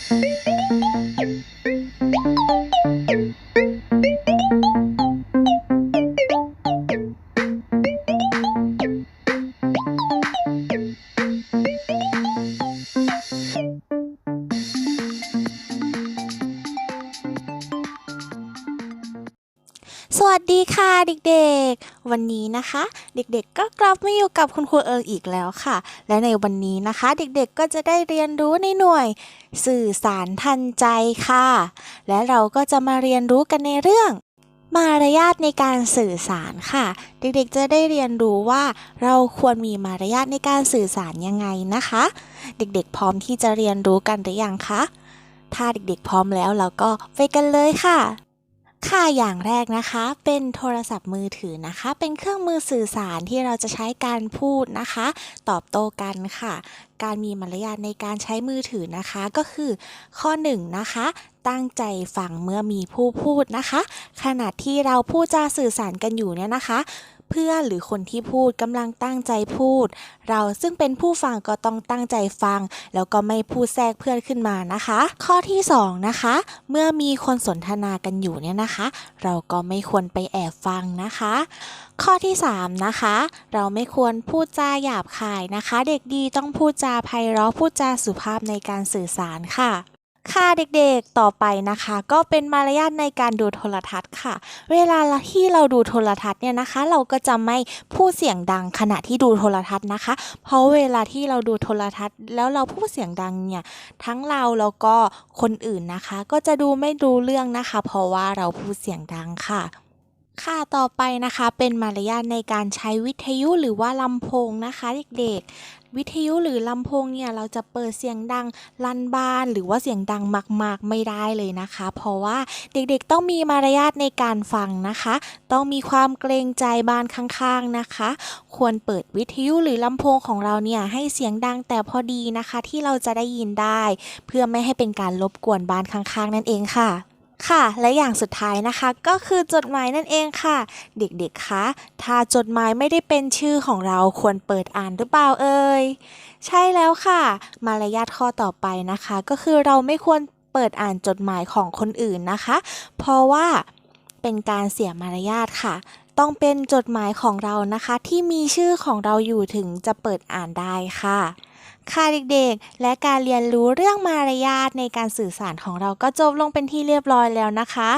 สวั สดีค่ะเด็กๆ วันนี้นะคะ เด็กๆก็กลับมาอยู่กับคุณครูเอิงอีกแล้วค่ะ และในวันนี้นะคะ เด็กๆก็จะได้เรียนรู้ในหน่วย สื่อสารทันใจค่ะ และเราก็จะมาเรียนรู้กันในเรื่อง มารยาทในการสื่อสารค่ะ เด็กๆจะได้เรียนรู้ว่าเราควรมีมารยาทในการสื่อสารยังไงนะคะ เด็กๆพร้อมที่จะเรียนรู้กันหรือยังคะถ้าเด็กๆพร้อมแล้วเราก็ไปกันเลยค่ะ ค่ะอย่างแรกนะคะเป็นโทรศัพท์มือถือนะคะ เป็นเครื่องมือสื่อสารที่เราจะใช้การพูดนะคะ ตอบโต้กันค่ะ การมีมารยาทในการใช้มือถือนะคะก็คือ ข้อ1นงนะคะ ตั้งใจฟังเมื่อมีผู้พูดนะคะ ขณะที่เราพูดจาสื่อสารกันอยู่เนี่ยนะคะ เพื่อนหรือคนที่พูดกำลังตั้งใจพูด เราซึ่งเป็นผู้ฟังก็ต้องตั้งใจฟัง แล้วก็ไม่พูดแทรกเพื่อนขึ้นมานะคะ ข้อที่สองนะคะ เมื่อมีคนสนทนากันอยู่เนี่ยนะคะ เราก็ไม่ควรไปแอบฟังนะคะ ข้อที่ 3 นะคะ เราไม่ควรพูดจาหยาบคายนะคะ เด็กดีต้องพูดจาไพเราะพูดจาสุภาพในการสื่อสารค่ะ ค่ะเด็กๆ ต่อไปนะคะ ก็เป็นมารยาทในการดูโทรทัศน์ค่ะ เวลาที่เราดูโทรทัศน์เนี่ยนะคะ เราก็จะไม่พูดเสียงดังขณะที่ดูโทรทัศน์นะคะ เพราะเวลาที่เราดูโทรทัศน์ แล้วเราพูดเสียงดังเนี่ยทั้งเราแล้วก็คนอื่นนะคะ ก็จะดูไม่รู้เรื่องนะคะ เพราะว่าเราพูดเสียงดังค่ะ ค่ะ ต่อไปนะคะเป็นมารยาทในการใช้วิทยุหรือว่าลำโพงนะคะเด็กๆ วิทยุหรือลำโพงเนี่ยเราจะเปิดเสียงดังลั่นบ้าน หรือว่าเสียงดังมากๆไม่ได้เลยนะคะ เพราะว่าเด็กๆต้องมีมารยาทในการฟังนะคะ ต้องมีความเกรงใจบ้านข้างๆนะคะ ควรเปิดวิทยุหรือลำโพงของเราเนี่ยให้เสียงดังแต่พอดีนะคะ ที่เราจะได้ยินได้ เพื่อไม่ให้เป็นการรบกวนบ้านข้างๆ นั่นเองค่ะ ค่ะ และอย่างสุดท้ายนะคะก็คือจดหมายนั่นเองค่ะ เด็กๆคะถ้าจดหมายไม่ได้เป็นชื่อของเราควรเปิดอ่านหรือเปล่าเอ่ยใช่แล้วค่ะ มารยาทข้อต่อไปนะคะ ก็คือเราไม่ควรเปิดอ่านจดหมายของคนอื่นนะคะ เพราะว่าเป็นการเสียมารยาทค่ะ ต้องเป็นจดหมายของเรานะคะ ที่มีชื่อของเราอยู่ถึงจะเปิดอ่านได้ค่ะ ค่ะเด็กๆ และการเรียนรู้เรื่องมารยาทในการสื่อสารของเราก็จบลงเป็นที่เรียบร้อยแล้วนะคะ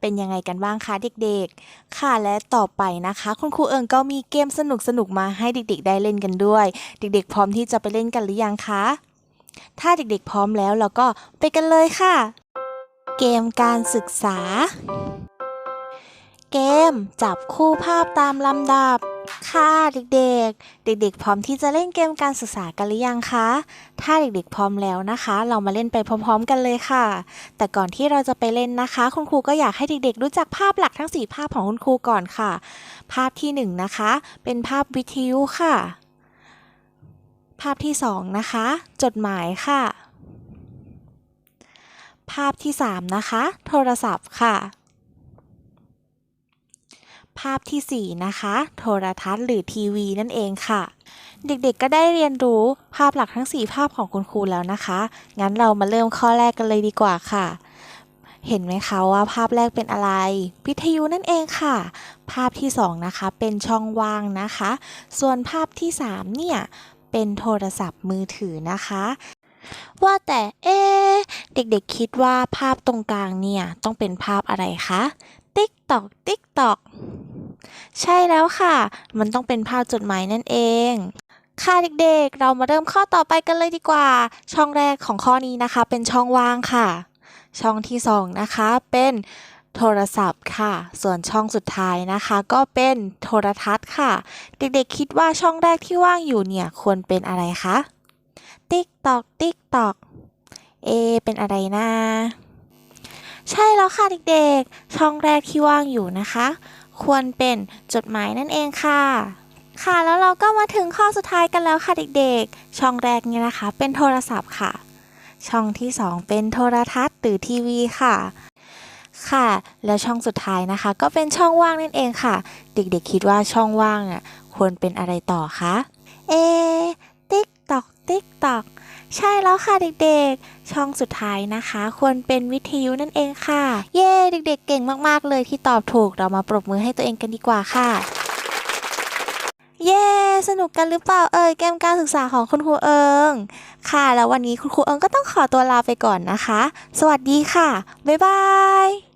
เป็นยังไงกันบ้างคะเด็กๆ ค่ะและต่อไปนะคะ คุณครูเอิงก็มีเกมสนุกๆมาให้เด็กๆ ได้เล่นกันด้วย เด็กๆ พร้อมที่จะไปเล่นกันหรือยังคะ ถ้าเด็กๆ พร้อมแล้วเราก็ไปกันเลยค่ะ เกมการศึกษา เกมจับคู่ภาพตามลำดับ ค่ะเด็กๆ เด็กๆ พร้อมที่จะเล่นเกมการศึกษากันหรือยังคะ ถ้าเด็กๆ พร้อมแล้วนะคะ เรามาเล่นไปพร้อม ๆ กันเลยค่ะ แต่ก่อนที่เราจะไปเล่นนะคะ คุณครูก็อยากให้เด็กๆ รู้จักภาพหลักทั้ง 4 ภาพของคุณครูก่อนค่ะ ภาพที่1นนะคะ เป็นภาพวิทยุค่ะ ภาพที่2นะคะ จดหมายค่ะ ภาพที่3นะคะ โทรศัพท์ค่ะ ภาพทีสี่ 4 นะคะ โทรทัศน์หรือทีวีนั่นเองค่ะ เด็กๆก็ได้เรียนรู้ภาพหลักทั้ง 4 ภาพของคุณครูแล้วนะคะ งั้นเรามาเริ่มข้อแรกกันเลยดีกว่าค่ะ เห็นไหมคะว่าภาพแรกเป็นอะไรวิทยุนั่นเองค่ะ ภาพที่ 2 นะคะ เป็นช่องว่างนะคะ ส่วนภาพที่ 3 เนี่ย เป็นโทรศัพท์มือถือนะคะว่าแต่เอ๊เด็กๆคิดว่าภาพตรงกลางเนี่ย ต้องเป็นภาพอะไรคะ ติ๊กตอก ติ๊กตอก ใช่แล้วค่ะ มันต้องเป็นภาพจดหมายนั่นเอง ค่ะเด็กๆ เรามาเริ่มข้อต่อไปกันเลยดีกว่า ช่องแรกของข้อนี้นะคะ เป็นช่องว่างค่ะ ช่องที่สองนะคะเป็นโทรศัพท์ค่ะ ส่วนช่องสุดท้ายนะคะ ก็เป็นโทรทัศน์ค่ะ เด็กๆ คิดว่าช่องแรกที่ว่างอยู่เนี่ยควรเป็นอะไรคะ ติ๊กตอก ติ๊กตอก เอ เป็นอะไรนะ ใช่แล้วค่ะเด็กๆ ช่องแรกที่ว่างอยู่นะคะ ควรเป็นจดหมายนั่นเองค่ะ ค่ะแล้วเราก็มาถึงข้อสุดท้ายกันแล้วค่ะเด็กๆ ช่องแรกเนี่ยนะคะ เป็นโทรศัพท์ค่ะ ช่องที่ 2 เป็นโทรทัศน์หรือทีวีค่ะค่ะ แล้วช่องสุดท้ายนะคะ ก็เป็นช่องว่างนั่นเองค่ะ เด็กๆคิดว่าช่องว่างอะควรเป็นอะไรต่อคะเอ ใช่แล้วค่ะเด็กๆ ช่องสุดท้ายนะคะ ควรเป็นวิทยุนั่นเองค่ะ เย้เด็กๆ เก่งมากๆเลยที่ตอบถูกเรามาปรบมือให้ตัวเองกันดีกว่าค่ะ เย้สนุกกันหรือเปล่าเอ่ยเกมการศึกษาของคุณครูเอิง ค่ะแล้ววันนี้คุณครูเอิงก็ต้องขอตัวลาไปก่อนนะคะ สวัสดีค่ะบ๊ายบาย